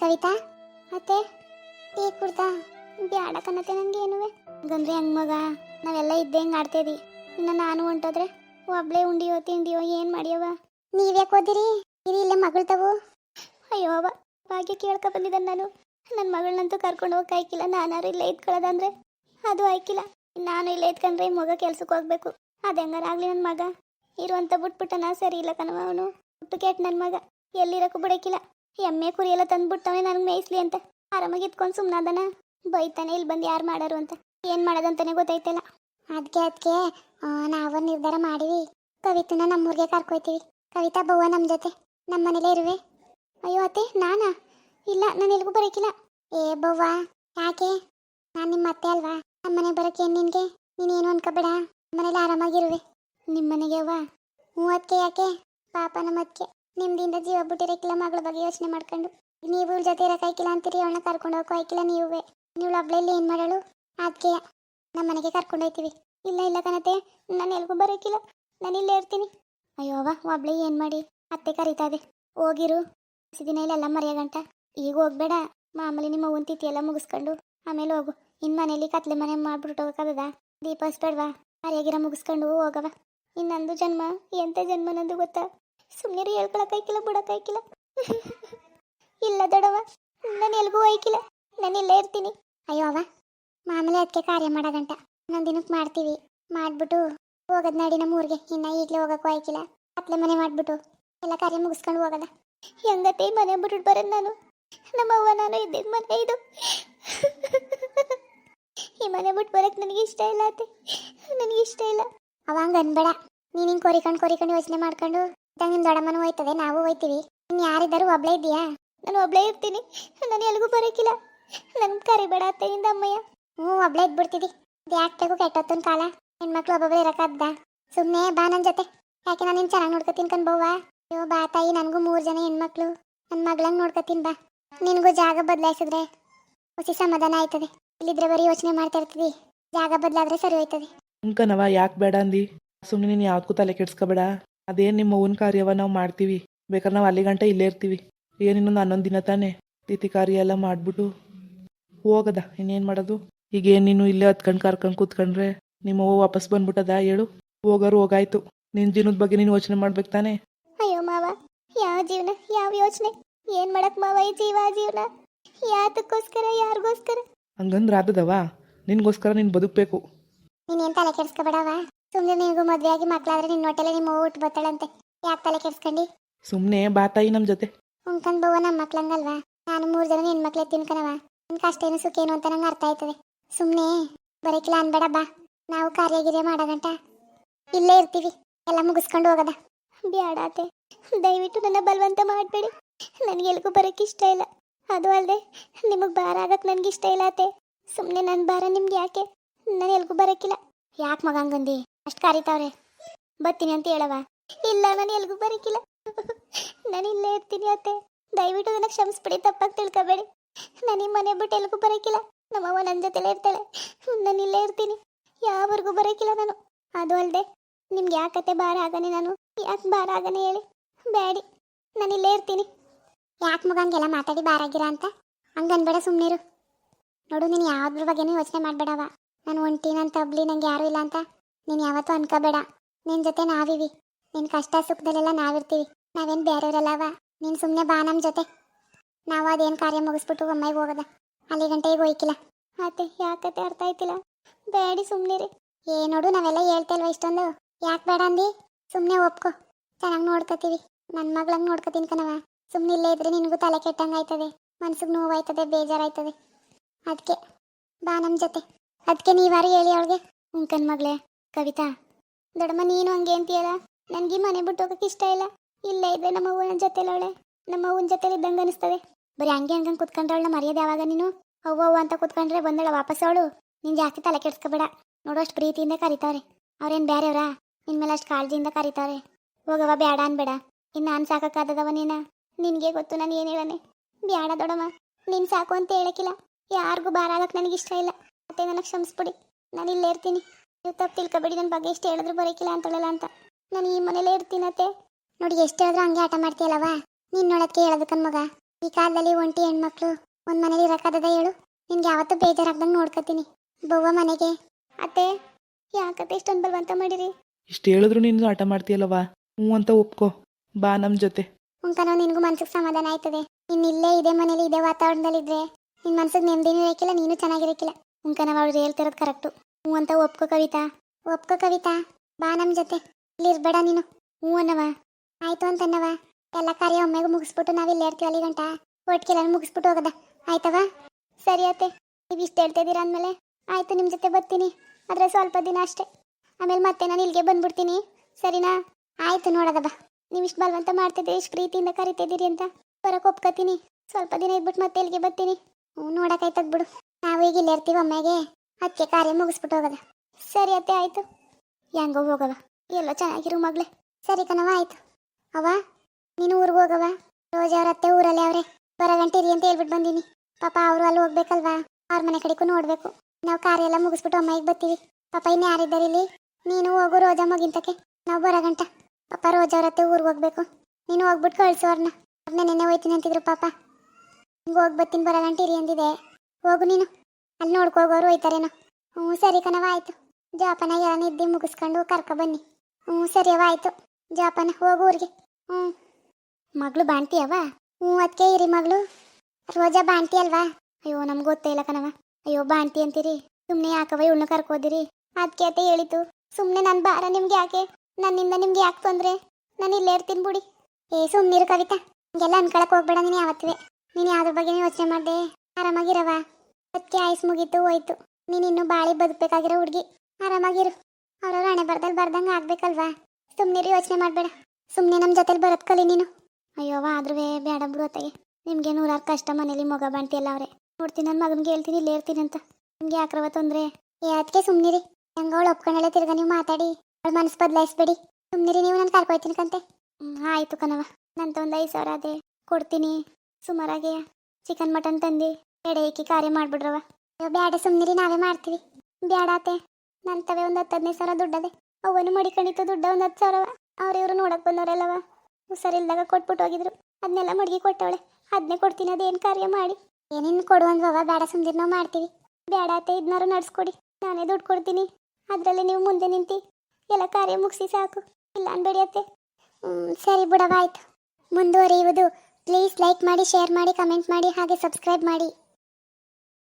ಕವಿತಾ, ಅತ್ತೆ, ಟೀ ಕುಡ್ತಾ, ಬ್ಯಾಡ ಕನ್ನತ್ತೆ ನನಗೆ ಏನುವೆ ಗಂದ್ರೆ ಹೆಂಗ್ ಮಗ? ನಾವೆಲ್ಲ ಇದ್ದೇ ಹೆಂಗ್ ಆಡ್ತಾ ಇದೀವಿ. ಇನ್ನು ನಾನು ಹೊಂಟೋದ್ರೆ ಒಬ್ಳೆ ಉಂಡಿಯೋ, ತಿಂಡಿಯೋ, ಏನ್ ಮಾಡಿಯವ? ನೀವ್ಯಾಕೆ ಓದಿರಿ? ಇರಿ ಇಲ್ಲೇ ಮಗಳು ತವು ಅಯ್ಯೋ ಅವ ಭಾಗ್ಯ ಕೇಳ್ಕ ಬಂದಿದ್ದೆ ನಾನು. ನನ್ನ ಮಗಳನ್ನಂತೂ ಕರ್ಕೊಂಡು ಹೋಗಕ್ಕೆ ಆಯ್ಕಿಲ್ಲ. ನಾನಾರು ಇಲ್ಲೇ ಇದ್ಕೊಳ್ಳೋದಂದ್ರೆ ಅದು ಆಯ್ಕಿಲ್ಲ. ನಾನು ಇಲ್ಲೇ ಇದ್ಕೊಂಡ್ರೆ ಮಗ ಕೆಲ್ಸಕ್ಕೆ ಹೋಗ್ಬೇಕು. ಅದು ಹೆಂಗಾರಾಗ್ಲಿ ನನ್ನ ಮಗ? ಇರುವಂತ ಬಿಟ್ಬಿಟ್ಟನ ಸರಿ ಇಲ್ಲ ಕಣವ ಅವನು. ಹುಟ್ಟು ಕೆಟ್ಟ ನನ್ನ ಮಗ. ಎಲ್ಲಿರಕ್ಕೂ ಬಿಡಕ್ಕಿಲ್ಲ ಎಮ್ಮೆ ಕುರಿ ಎಲ್ಲ ತಂದ್ಬಿಡ್ತಾವೆ ನನಗೆ ಮೇಯಿಸ್ಲಿ ಅಂತ. ಆರಾಮಾಗಿ ಇದ್ಕೊಂಡು ಸುಮ್ಮನಾದನ ಬೈತಾನೆ ಇಲ್ಲಿ ಬಂದು ಯಾರು ಮಾಡೋರು ಅಂತ. ಏನು ಮಾಡೋದಂತಾನೆ ಗೊತ್ತಾಯ್ತಲ್ಲ. ಅದಕ್ಕೆ ಅದಕ್ಕೆ ನಾವು ನಿರ್ಧಾರ ಮಾಡಿವಿ. ಕವಿತನ ನಮ್ಮೂರಿಗೆ ಕರ್ಕೊಯ್ತೀವಿ. ಕವಿತಾ, ಬವ್ವ ನಮ್ಮ ಜೊತೆ. ನಮ್ಮ ಮನೇಲೇ ಇರುವೆ. ಅಯ್ಯೋ ಅತ್ತೆ, ನಾನಾ? ಇಲ್ಲ, ನಾನು ಎಲ್ಗೂ ಬರೋಕ್ಕಿಲ್ಲ ಏ, ಬವ್ವ, ಯಾಕೆ? ನಾನು ನಿಮ್ಮ ಅತ್ತೆ ಅಲ್ವಾ? ನಮ್ಮ ಮನೆಗೆ ಬರೋಕೆ ನಿನಗೆ? ನೀನೇನು ಅನ್ಕೋಬೇಡ. ಮನೇಲಿ ಆರಾಮಾಗಿರುವೆ ನಿಮ್ಮ ಮನೆಗೆ ಅವ್ವ? ಹ್ಞೂ ಅದಕ್ಕೆ ಯಾಕೆ? ಪಾಪ ನಮ್ಮ ಅದಕ್ಕೆ ನಿಮ್ದಿಂದ ಜೀವ ಬಿಟ್ಟಿರಕ್ಕಿಲ್ಲ ಮಗಳ ಬಗ್ಗೆ ಯೋಚನೆ ಮಾಡ್ಕೊಂಡು, ನೀವು ಜೊತೆ ಇರಕ್ಕಾಯ್ಕಿಲ್ಲ ಅಂತೀರಿ, ಅವಳನ್ನ ಕರ್ಕೊಂಡು ಹೋಗೋ ಆಯ್ಕಿಲ್ಲ ನೀವೇ. ನೀವು ಒಬ್ಳಲ್ಲಿ ಏನು ಮಾಡಳು ಅದಕ್ಕೆ ನಮ್ಮ ಮನೆಗೆ ಕರ್ಕೊಂಡು ಹೋಯ್ತೀವಿ. ಇಲ್ಲ ಇಲ್ಲ ಕಣತೆ, ನಾನು ಎಲ್ಗೂ ಬರೋಕ್ಕಿಲ್ಲ ನಾನು ಇಲ್ಲೇ ಇರ್ತೀನಿ. ಅಯ್ಯೋ, ಅವ್ವ, ಒಬ್ಳೆ ಏನು ಮಾಡಿ? ಅತ್ತೆ ಕರೀತಾವೆ ಹೋಗಿರು. ದಿನ ಇಲ್ಲೆಲ್ಲ ಮರೆಯಗಂಟ. ಈಗ ಹೋಗ್ಬೇಡ. ಮಾಮೂಲಿ ನಿಮ್ಮ ಅವ್ವನ ತಿಥಿ ಎಲ್ಲ ಮುಗಿಸ್ಕೊಂಡು ಆಮೇಲೆ ಹೋಗು. ಇನ್ನು ಮನೇಲಿ ಕತ್ಲೆ ಮನೆ ಮಾಡ್ಬಿಟ್ಟು ಹೋಗಕ್ಕದ ದೀಪ ಹಸ್ಬೇಡ್ವಾ ಮರ್ಯಾಗಿರ ಮುಗಿಸ್ಕೊಂಡು ಹೋಗವ. ಇನ್ನೊಂದು ಜನ್ಮ. ಎಂತ ಜನ್ಮ ನಂದು ಗೊತ್ತಾ? ಸುಮ್ಮನೆ ಹೇಳ್ಕೊಳಕ್ಕಾಯ್ಕಿಲ್ಲ ಬಿಡಕ್ಕಾಯ್ಕಿಲ್ಲ ಇಲ್ಲ ದೊಡವ ನಾನು ಎಲ್ಗೂ ಹೋಯ್ಕಿಲ್ಲ ನಾನು ಇಲ್ಲೇ ಇರ್ತೀನಿ. ಅಯ್ಯೋ ಅವ ಮಾಮೂಲಿ ಅದಕ್ಕೆ ಕಾರ್ಯ ಮಾಡಗಂಟ ಇನ್ನೊಂದು ದಿನಕ್ಕೆ ಮಾಡ್ತೀವಿ. ಮಾಡ್ಬಿಟ್ಟು ಹೋಗೋದ್ ನಡಿ ನಮ್ಮ ಊರಿಗೆ ಇನ್ನು ಈಗಲೇ ಹೋಗಕ್ಕೂ ಆಯ್ಕಿಲ್ಲ. ಅತ್ಲೆ ಮನೆ ಮಾಡಿಬಿಟ್ಟು ಎಲ್ಲ ಕಾರ್ಯ ಮುಗಿಸ್ಕೊಂಡು ಹೋಗದ. ಹೆಂಗತ್ತೆ ಮನೆ ಬಿಟ್ಬಿಟ್ಟು ಬರೋದು ನಾನು? ನಮ್ಮವ್ವ ನಾನು ಇದ್ದಿದ್ದ ಮನೆ ಇದು. ಈ ಮನೆ ಬಿಟ್ಟು ಬರಕ್ಕೆ ನನಗೆ ಇಷ್ಟ ಇಲ್ಲ ಅತ್ತೆ. ನನಗೆ ಇಷ್ಟ ಇಲ್ಲ. ಅವ ಅನ್ಬೇಡ. ನೀನು ಹಿಂಗೆ ಕೊರಿಕೊಂಡು ಕೊರಿಕೊಂಡು ಯೋಚನೆ ಮಾಡ್ಕೊಂಡು ಇದ್ದಾಗ ನಿಮ್ಮ ದೊಡ್ಡಮ್ಮನೂ ಹೋಯ್ತದೆ, ನಾವು ಹೋಯ್ತೀವಿ. ಇನ್ನು ಯಾರಿದ್ದಾರು ಒಬ್ಳೇ ಇದೆಯಾ ನಾನು ಒಬ್ಳೇ ಇರ್ತೀನಿ. ನಾನು ಎಲ್ಗೂ ಬರೋಕ್ಕಿಲ್ಲ ನನ್ಗೆ ಕರಿಬೇಡ ಅತ್ತೆಯಿಂದ ಅಮ್ಮಯ್ಯ. ಹ್ಞೂ, ಒಬ್ಳೇ ಇದ್ಬಿಡ್ತಿದ್ದಿ ಯಾಕೆ ಬೇಕು ಕೆಟ್ಟೊತ್ತನ ಕಾಲ? ಹೆಣ್ಮಕ್ಳು ಒಬ್ಬೊಬ್ಬರು ಇರಕ್ಕಾದ್ದ ಸುಮ್ಮನೆ ಬಾ ನನ್ನ ಜೊತೆ. ಯಾಕೆ ನಾನು ನಿನ್ನ ಚೆನ್ನಾಗಿ ನೋಡ್ಕೊತೀನಿ ಕಣ್ಬೋವ ಅಯ್ಯೋ, ಬಾ ತಾಯಿ, ನನಗೂ ಮೂರು ಜನ ಹೆಣ್ಮಕ್ಳು. ನನ್ನ ಮಗಳಂಗೆ ನೋಡ್ಕೊತೀನಿ ಬಾ. ನಿನಗೂ ಜಾಗ ಬದಲಾಯಿಸಿದ್ರೆ ಹುಸಿ ಸಮಾಧಾನ ಆಯ್ತದೆ. ಇಲ್ಲಿದ್ರೆ ಬರೀ ಯೋಚನೆ ಮಾಡ್ತಾ ಇರ್ತೀವಿ. ಜಾಗ ಬದಲಾದ್ರೆ ಸರಿ ಹೋಯ್ತದೆ. ಅಂಕನವ ಯಾಕೆ ಬೇಡ ಅಂದಿ? ಸುಮ್ಮನೆ ನೀನು ಯಾವ್ದಕ್ಕೂ ತಲೆ ಕೆಡ್ಸ್ಕೊಬೇಡ. ಅದೇನು ನಿಮ್ಮ ಅವ್ವನ ಕಾರ್ಯವ ನಾವು ಮಾಡ್ತೀವಿ? ಬೇಕಾದ್ರೆ ನಾವು ಅಲ್ಲಿ ಗಂಟ ಇಲ್ಲೇ ಇರ್ತೀವಿ. ಏನು ಇನ್ನೊಂದು ಹನ್ನೊಂದು ದಿನ ತಾನೇ? ತಿಥಿ ಕಾರ್ಯ ಎಲ್ಲ ಮಾಡಿಬಿಟ್ಟು ಹೋಗದ ಇನ್ನೇನು ಮಾಡೋದು? ಈಗ ಏನು ನೀನು ಇಲ್ಲೇ ಹತ್ಕೊಂಡು ಕರ್ಕೊಂಡು ಕೂತ್ಕೊಂಡ್ರೆ ನಿಮ್ಮ ಅವ್ವ ವಾಪಸ್ ಬಂದ್ಬಿಟ್ಟದ ಹೇಳು? ಹೋಗೋರು ಹೋಗಾಯ್ತು ನಿನ್ನ ಜೀವನದ ಬಗ್ಗೆ ನೀನು ಯೋಚನೆ ಮಾಡ್ಬೇಕು ತಾನೇ? ಅಯ್ಯೋ ಮಾವ ಯಾವ ಜೀವನ ಯಾವ ಯೋಚನೆ? ಏನ್ ಮಾಡಕ್ ಮಾವ ಈ ಜೀವ ಜೀವನ? ಯಾತಕ್ಕೋಸ್ಕರ ಯಾರಿಗೋಸ್ಕರ? ಹಂಗಂದ್ರೆ ಆದದವ? ನಿನಗೋಸ್ಕರ ನೀನು ಬದುಕಬೇಕು. ಏನ್ ತಲೆ ಕೆಡ್ಸ್ಕೊಬೇಡವ ಸುಮ್ಮನೆ ನಿನಗೂ ಮದುವೆ ಆಗಿ ಮಕ್ಳಾದ್ರೆ ನಿನ್ನ ಹೊಟ್ಟೆಲೆ ನಿಮ್ಮ ಊಟ ಬತ್ತಳಂತೆ. ಯಾಕೆ ತಲೆ ಕೆಡ್ಸ್ಕೊಂಡು? ಸುಮ್ಮನೆ ಬಾತಾಯಿ ನಮ್ಮ ಜೊತೆ. ಉಣ್ಕಂಡ್ ಬವ್ವ ನಮ್ಮ ಮಕ್ಳಂಗಲ್ವಾ? ನಾನು ಮೂರು ಜನ ನಿನ್ ಮಕ್ಳೆ ತಿನ್ಕನವ ನಿನ್ ಕಷ್ಟ ಏನು ಸುಖ ಏನು ಅಂತ ನಂಗೆ ಅರ್ಥ ಆಯ್ತದೆ. ಸುಮ್ಮನೆ ಬರೀಕಿಲ್ಲ ಅನ್ಬೇಡ ಬಾ. ನಾವು ಕಾರ್ಯಗಿರಿ ಮಾಡಗಂಟ ಇಲ್ಲೇ ಇರ್ತೀವಿ. ಎಲ್ಲ ಮುಗಿಸ್ಕೊಂಡು ಹೋಗದ. ಬ್ಯಾಡಾತೆ ದಯವಿಟ್ಟು ನನ್ನ ಬಲವಂತ ಮಾಡಬೇಡಿ. ನನಗೆ ಎಲ್ಗೂ ಬರೋಕ್ಕೆ ಇಷ್ಟ ಇಲ್ಲ. ಅದು ಅಲ್ಲದೆ ನಿಮಗೆ ಭಾರ ಆಗಕ್ಕೆ ನನಗೆ ಇಷ್ಟ ಇಲ್ಲ ಅತ್ತೆ. ಸುಮ್ಮನೆ ನನ್ನ ಭಾರ ನಿಮ್ಗೆ ಯಾಕೆ? ನಾನು ಎಲ್ಗೂ ಬರೋಕ್ಕಿಲ್ಲ ಯಾಕೆ ಮಗ ಹಂಗಂದಿ? ಅಷ್ಟು ಕರಿತಾವ್ರೆ. ಬರ್ತೀನಿ ಅಂತ ಹೇಳವ ಇಲ್ಲ ನಾನು ಎಲ್ಗೂ ಬರೀಕಿಲ್ಲ. ನಾನು ಇಲ್ಲೇ ಇರ್ತೀನಿ ಅತ್ತೆ. ದಯವಿಟ್ಟು ನನಗೆ ಕ್ಷಮಿಸ್ಬಿಡಿ, ತಪ್ಪಾಗಿ ತಿಳ್ಕೊಬೇಡಿ. ನಾನು ನಿಮ್ಮ ಮನೆ ಬಿಟ್ಟು ಎಲ್ಗೂ ಬರೀಕಿಲ್ಲ. ನಮ್ಮವ್ವ ನನ್ನ ಜೊತೆಲೇ ಇರ್ತಾಳೆ. ನಾನು ಇಲ್ಲೇ ಇರ್ತೀನಿ. ಯಾವರೆಗೂ ಬರಕಿಲ್ಲ ನಾನು. ಅದು ಅಲ್ಲದೆ ನಿಮ್ಗೆ ಯಾಕತ್ತೆ ಭಾರ ಆಗನೆ ನಾನು? ಯಾಕೆ ಭಾರ ಆಗನೆ ಹೇಳಿ? ಬೇಡಿ ನಾನು ಇಲ್ಲೇ ಇರ್ತೀನಿ. ಯಾಕೆ ಮಗ ಹಂಗೆಲ್ಲ ಮಾತಾಡಿ ಬಾರಾಗಿರ ಅಂತ? ಹಂಗೆ ಅನ್ಬೇಡ ಸುಮ್ಮನಿರು ನೋಡು, ನೀನು ಯಾವ್ದ್ರ ಬಗ್ಗೆನೂ ಯೋಚನೆ ಮಾಡಬೇಡವ ನಾನು ಒಂಟಿ ನನ್ನ ತಬ್ಲಿ ನಂಗೆ ಯಾರೂ ಇಲ್ಲ ಅಂತ. ನೀನು ಯಾವತ್ತೂ ಅನ್ಕೋಬೇಡ. ನಿನ್ನ ಜೊತೆ ನಾವಿವಿ. ನಿನ್ನ ಕಷ್ಟ ಸುಖದಲ್ಲೆಲ್ಲ ನಾವಿರ್ತೀವಿ. ನಾವೇನು ಬೇರೆಯವರಲ್ಲವ ನೀನು ಸುಮ್ಮನೆ ಬಾ ನಮ್ಮ ಜೊತೆ. ನಾವು ಅದೇನು ಕಾರ್ಯ ಮುಗಿಸ್ಬಿಟ್ಟು ಒಮ್ಮೆಗೆ ಹೋಗೋದ. ಅಲ್ಲಿ ಗಂಟೆ ಈಗ ಹೋಯ್ಕಿಲ್ಲ. ಆತೆ ಯಾಕತೆ ಅರ್ಥ ಆಯ್ತಿಲ್ಲ. ಬೇಡಿ ಸುಮ್ಮನೆ ರೀ ಏ ನೋಡು, ನಾವೆಲ್ಲ ಹೇಳ್ತೇಲ್ವ ಇಷ್ಟೊಂದು? ಯಾಕೆ ಬೇಡ ಅಂದಿ? ಸುಮ್ಮನೆ ಒಪ್ಕೊ. ಚೆನ್ನಾಗಿ ನೋಡ್ಕೋತೀವಿ. ನನ್ನ ಮಗಳಂಗೆ ನೋಡ್ಕೋತೀನಿ ಕಣವ ಸುಮ್ಮನೆ ಇಲ್ಲೇ ಇದ್ರೆ ನಿನಗೂ ತಲೆ ಕೆಟ್ಟಂಗೆ ಆಯ್ತದೆ. ಮನ್ಸಿಗೆ ನೋವಾಯ್ತದೆ, ಬೇಜಾರಾಯ್ತದೆ. ಅದಕ್ಕೆ ಬಾ ನಮ್ಮ ಜೊತೆ. ಅದಕ್ಕೆ ನೀವಾರು ಹೇಳಿ ಅವಳಿಗೆ. ಉಂಕನ್ ಮಗಳೇ. ಕವಿತಾ, ದೊಡ್ಡಮ್ಮ, ನೀನು ಹಂಗೆ ಅಂತೀಯಲ್ಲ? ನನಗೆ ಮನೆ ಬಿಟ್ಟು ಹೋಗಕ್ಕೆ ಇಷ್ಟ ಇಲ್ಲ. ಇಲ್ಲೇ ಇದ್ರೆ ನಮ್ಮ ಅವ್ವನ ಜೊತೆಲಿ ಅವಳೆ. ನಮ್ಮ ಅವ್ವನ ಜೊತೆಲಿ ಇದ್ದಂಗೆ ಅನಿಸ್ತದೆ. ಬರೀ ಹಂಗೆ ಹಂಗಂಗೆ ಕುತ್ಕೊಂಡ್ರವಳ ಮರ್ಯಾದೆ ಯಾವಾಗ ನೀನು? ಅವ್ವ ಅವ್ವ ಅಂತ ಕುತ್ಕೊಂಡ್ರೆ ಬಂದಳ ವಾಪಸ್ ಅವಳು. ನಿನ್ ಜಾಸ್ತಿ ತಲೆ ಕೆಡ್ಸ್ಕೊಬೇಡ. ನೋಡೋ, ಅಷ್ಟು ಪ್ರೀತಿಯಿಂದ ಕರಿತಾವ್ರೆ ಅವ್ರೇನು ಬೇರೆಯವ್ರಾ ನಿನ್ನ ಮೇಲೆ ಅಷ್ಟು ಕಾಳಜಿಯಿಂದ ಕರೀತಾವ್ರೆ ಹೋಗವ ಬೇಡ ಅನ್ಬೇಡ. ಇನ್ನು ನಾನು ಸಾಕಕ್ಕಾದದವ ನೀನ? ನಿನಗೆ ಗೊತ್ತು, ನಾನು ಏನು ಹೇಳನೆ. ಬ್ಯಾಡ ದೊಡಮ್ಮ ನೀನು ಸಾಕು ಅಂತ ಹೇಳಕ್ಕಿಲ್ಲ. ಯಾರಿಗೂ ಭಾರ ಆಗಕ್ಕೆ ನನಗೆ ಇಷ್ಟ ಇಲ್ಲ. ಮತ್ತೆ ನನಗೆ ಕ್ಷಮಿಸ್ಬಿಡಿ. ನಾನು ಇಲ್ಲೇ ಇರ್ತೀನಿ. ನೀವು ತಪ್ಪು ತಿಳ್ಕೊಬೇಡಿ ನನ್ನ ಬಗ್ಗೆ ಎಷ್ಟು ಹೇಳಿದ್ರು ಬರೋಕಿಲ್ಲ ಅಂತಳಲ್ಲ ಅಂತ. ನಾನು ಈ ಮನೇಲೇ ಇರ್ತೀನತ್ತೆ ನೋಡಿ ಎಷ್ಟು ಹೇಳಿದ್ರು ಹಂಗೆ ಆಟ ಮಾಡ್ತೀಯಲ್ಲವ ನೀನು ಹೇಳೋದಕ್ಕನ್ ಮಗ. ಈ ಕಾಲದಲ್ಲಿ ಒಂಟಿ ಹೆಣ್ಮಕ್ಳು ಒಂದ್ ಮನೇಲಿ ಇರಕ್ಕಾಗದ ಹೇಳು? ನಿನ್ಗೆ ಯಾವತ್ತೂ ಬೇಜಾರಾಗ್ದಂಗೆ ನೋಡ್ಕೊತೀನಿ. ಬವ್ವ ಮನೆಗೆ. ಅತ್ತೆ ಯಾಕತ್ತೆ ಇಷ್ಟೊಂದು ಬಲವಂತ ಮಾಡಿರಿ? ಇಷ್ಟು ಹೇಳಿದ್ರು ನೀನು ಆಟ ಮಾಡ್ತೀಯಲ್ಲವ ಹ್ಞೂ ಅಂತ ಒಪ್ಕೋ. ಬಾ ನಮ್ಮ ಜೊತೆ. ಉಂಕನ ನಿನಗೂ ಮನ್ಸಿಗೆ ಸಮಾಧಾನ ಆಯ್ತದೆ. ನೀನು ಇಲ್ಲೇ ಇದೇ ಮನೇಲಿ ಇದೇ ವಾತಾವರಣದಲ್ಲಿದ್ರೆ ನಿನ್ನ ಮನ್ಸಿಗೆ ನೆಮ್ಮದಿನೂ ಇರಕ್ಕಿಲ್ಲ ನೀನು ಚೆನ್ನಾಗಿರಕ್ಕಿಲ್ಲ ಉಂಕನ ಅವ್ರು ಹೇಳ್ತಿರೋದು ಕರೆಕ್ಟು. ಹ್ಞೂ ಅಂತ ಒಪ್ಕೋ ಕವಿತಾ. ಒಪ್ಕೋ ಕವಿತಾ, ಬಾ ನಮ್ಮ ಜೊತೆ. ಇಲ್ಲಿ ಇರ್ಬೇಡ ನೀನು. ಹ್ಞೂ ಅನ್ನವ. ಆಯ್ತು ಅಂತನ್ನವ ಎಲ್ಲ ಕಾರ್ಯ ಒಮ್ಮೆಗೆ ಮುಗಿಸ್ಬಿಟ್ಟು ನಾವು ಇಲ್ಲೇ ಇರ್ತೀವಿ ಅಲ್ಲಿ ಗಂಟ. ಒಟ್ಕೆಲ್ಲ ಮುಗಿಸ್ಬಿಟ್ಟು ಹೋಗದ. ಆಯ್ತವ? ಸರಿ ಅತ್ತೆ. ನೀವು ಇಷ್ಟು ಹೇಳ್ತಾ ಇದ್ದೀರಾ ಅಂದಮೇಲೆ? ಆಯ್ತು ನಿಮ್ಮ ಜೊತೆ ಬರ್ತೀನಿ. ಆದರೆ ಸ್ವಲ್ಪ ದಿನ ಅಷ್ಟೇ. ಆಮೇಲೆ ಮತ್ತೆ ನಾನು ಇಲ್ಲಿಗೆ ಬಂದ್ಬಿಡ್ತೀನಿ. ಸರಿನಾ? ಆಯ್ತು, ನೋಡದ ನೀವು ಇಷ್ಟು ಬಲ್ವಂತ ಮಾಡ್ತಿದ್ದೆ, ಇಷ್ಟು ಪ್ರೀತಿಯಿಂದ ಕರಿತಿದ್ದೀರಿ ಅಂತ ಬರೋಕೆ ಒಪ್ಕೋತೀನಿ. ಸ್ವಲ್ಪ ದಿನ ಇದ್ಬಿಟ್ಟು ಮತ್ತೆ ಇಲ್ಲಿಗೆ ಬರ್ತೀನಿ. ಹ್ಞೂ ನೋಡಕ್ಕಾಯ್ತದ ಬಿಡು. ನಾವು ಈಗ ಇಲ್ಲೇ ಇರ್ತೀವಿ ಒಮ್ಮೆಗೆ. ಅದಕ್ಕೆ ಕಾರ್ಯ ಮುಗಿಸ್ಬಿಟ್ಟು ಹೋಗದ. ಸರಿ ಅತ್ತೆ, ಆಯ್ತು. ಹೆಂಗೋ ಹೋಗವ ಎಲ್ಲೋ ಚೆನ್ನಾಗಿರು ಮಗಳೇ. ಸರಿ ಕಣವ ಆಯ್ತು. ಅವ ನೀನು ಊರಿಗೆ ಹೋಗವ ರೋಜ ಅವ್ರ ಅತ್ತೆ ಊರಲ್ಲಿ ಅವ್ರೆ. ಬರಗಂಟಿರಿ ಅಂತ ಹೇಳ್ಬಿಟ್ಟು ಬಂದೀನಿ. ಪಾಪ ಅವರು ಅಲ್ಲಿ ಹೋಗ್ಬೇಕಲ್ವಾ? ಅವ್ರ ಮನೆ ಕಡೆಗೂ ನೋಡಬೇಕು. ನಾವು ಕಾರ್ಯ ಎಲ್ಲ ಮುಗಿಸ್ಬಿಟ್ಟು ಅಮ್ಮಗೆ ಬರ್ತೀವಿ. ಪಾಪ ಇನ್ನು ಯಾರಿದ್ದಾರೆ ಇಲ್ಲಿ? ನೀನು ಹೋಗು ರೋಜಾ ಮಗಿಂತಕ್ಕೆ ನಾವು ಬರಗಂಟ. ಪಾಪ ರೋಜ ಅವ್ರ ಅತ್ತೆ ಊರಿಗೆ ಹೋಗ್ಬೇಕು. ನೀನು ಹೋಗ್ಬಿಟ್ಟು ಕಳಿಸು ಅವ್ರನ್ನ ಅವ್ರನ್ನ ನೆನೆ ಹೋಯ್ತೀನಿ ಅಂತಿದ್ರು ಪಾಪ. ಹಿಂಗೆ ಹೋಗಿ ಬರ್ತೀನಿ ಬರಗಂಟೆ ಇರಿ ಅಂದಿದೆ. ಹೋಗು ನೀನು. ಅಲ್ಲಿ ನೋಡ್ಕೋಗೋರು ಹೋಯ್ತಾರೇನೋ. ಹ್ಞೂ ಸರಿ ಕಣವ ಆಯ್ತು. ಜಾಪನ ಎಲ್ಲ ನಿದ್ದೆ ಮುಗಿಸ್ಕೊಂಡು ಕರ್ಕ ಬನ್ನಿ. ಹ್ಞೂ ಸರಿ ಅವ ಆಯ್ತು. ಜಾಪನ, ಹೋಗು ಊರಿಗೆ. ಹ್ಞೂ. ಮಗಳು ಬಾಣ್ತಿ ಅವ ಹ್ಞೂ ಅದಕ್ಕೆ ಇರಿ ಮಗಳು. ರೋಜಾ ಬಾಣ್ತಿ ಅಲ್ವಾ? ಅಯ್ಯೋ, ನಮ್ಗೆ ಗೊತ್ತೇ ಇಲ್ಲ ಕಣವ ಅಯ್ಯೋ, ಬಾಣ್ತಿ ಅಂತೀರಿ. ಸುಮ್ಮನೆ ಯಾಕವ ಇವಳನ್ನ ಕರ್ಕೋದಿರಿ ಅದಕ್ಕೆ ಅತ್ತೆ ಹೇಳಿತು. ಸುಮ್ಮನೆ ನನ್ನ ಬಾರ ನಿಮ್ಗೆ ಯಾಕೆ? ನನ್ನಿಂದ ನಿಮ್ಗೆ ಯಾಕೆ ತೊಂದರೆ? ನಾನು ಇಲ್ಲೇ ಇರ್ತೀನಿ ಬಿಡಿ. ಏ ಸುಮ್ಮನಿರು ಕವಿತಾ. ಹಿಂಗೆಲ್ಲ ಅನ್ಕೊಳಕ್ ಹೋಗ್ಬೇಡ ನೀನು ಯಾವತ್ತೂ ನೀನು ಯಾವ್ದ್ರ ಬಗ್ಗೆ ಯೋಚನೆ ಮಾಡಿದೆ. ಆರಾಮಾಗಿರವ ಅದಕ್ಕೆ ಆಯ್ಸ್ ಮುಗೀತು, ಹೋಯ್ತು. ನೀನು ಇನ್ನೂ ಬಾಳಿ ಬದುಕಬೇಕಾಗಿರೋ ಹುಡುಗಿ. ಆರಾಮಾಗಿರು. ಅವ್ರವ್ರ ಹಣೆ ಬರ್ದಲ್ಲಿ ಬರ್ದಂಗೆ ಆಗ್ಬೇಕಲ್ವಾ? ಸುಮ್ಮನೆ ಯೋಚನೆ ಮಾಡಬೇಡ. ಸುಮ್ಮನೆ ನಮ್ಮ ಜೊತೆಲಿ ಬರತ್ ಕಲಿ ನೀನು. ಅಯ್ಯೋವ ಆದ್ರೂ ಬೇಡ ಬಿಡು ನಿಮಗೆ ನೂರಾರು ಕಷ್ಟ ಮನೇಲಿ ಮಗ ಬಂಟಿ ಎಲ್ಲ ಅವ್ರೆ. ನೋಡ್ತೀನಿ ನನ್ನ ಮಗನಿಗೆ ಹೇಳ್ತೀನಿ, ಇಲ್ಲೇ ಇರ್ತೀನಿ ಅಂತ. ನಿಮ್ಗೆ ಯಾಕ್ರವ ತೊಂದರೆ? ಏ ಅದಕ್ಕೆ ಸುಮ್ಮನಿರಿ ಹೆಂಗ ಅವಳು ಒಪ್ಕೊಂಡಲ್ಲೇ ತಿರ್ಗ ನೀವು ಮಾತಾಡಿ. ಅವಳು ಮನಸ್ಸು ಬದಲಾಯಿಸ್ಬೇಡಿ. ಸುಮ್ಮನಿರಿ ನೀವು ನಾನು ಕರ್ಕೊಯ್ತೀನಿ ಕಂತೆ. ಹ್ಞೂ ಆಯಿತು ಕಣವ ನಂತ ಒಂದು ಐದು ಸಾವಿರ ಅದೇ. ಕೊಡ್ತೀನಿ. ಸುಮಾರಾಗೆ ಚಿಕನ್ ಮಟನ್ ತಂದು. ಎಡೆ ಏಕೆ ಕಾರ್ಯ ಮಾಡ್ಬಿಡ್ರವ. ಅಯ್ಯೋ, ಬ್ಯಾಡ ಸುಮ್ಮನಿರಿ ನಾವೇ ಮಾಡ್ತೀವಿ. ಬ್ಯಾಡಾತೆ ನಂತವೇ ಒಂದು ಹತ್ತು ಹದಿನೈದು ಸಾವಿರ ದುಡ್ಡದೆ. ಅವನು ಮಡಿಕೊಂಡಿತ್ತು ದುಡ್ಡ ಒಂದು ಹತ್ತು ಸಾವಿರವ. ಅವ್ರು ಇವರು ನೋಡಕ್ ಬಂದವರಲ್ಲವ. ಹುಷಾರಿಲ್ದಾಗ ಕೊಟ್ಬಿಟ್ಟು ಹೋಗಿದ್ರು. ಅದನ್ನೆಲ್ಲ ಮಡಗಿ ಕೊಟ್ಟವಳೆ. ಅದನ್ನೇ ಕೊಡ್ತೀನಿ, ಅದೇನು ಕಾರ್ಯ ಮಾಡಿ. ಏನೇನು ಕೊಡು ಬ್ಯಾಡ ಸುಮ್ದಿರ್ ನಾವು ಮಾಡ್ತೀವಿ. ಬೇಡ ಅತ್ತೆ ಇದನ್ನಾರು ನಡ್ಸ್ಕೊಡಿ. ನಾನೇ ದುಡ್ಡು ಕೊಡ್ತೀನಿ. ಅದರಲ್ಲಿ ನೀವು ಮುಂದೆ ನಿಂತಿ. ಎಲ್ಲ ಕಾರ್ಯ ಮುಗಿಸಿ ಸಾಕು. ಇಲ್ಲ ಅನ್ಬೇಡಿ ಅತ್ತೆ. ಸರಿ ಬಿಡವ, ಆಯ್ತು. ಮುಂದುವರಿಯುವುದು. ಪ್ಲೀಸ್ ಲೈಕ್ ಮಾಡಿ, ಶೇರ್ ಮಾಡಿ, ಕಮೆಂಟ್ ಮಾಡಿ, ಹಾಗೆ ಸಬ್ಸ್ಕ್ರೈಬ್ ಮಾಡಿ.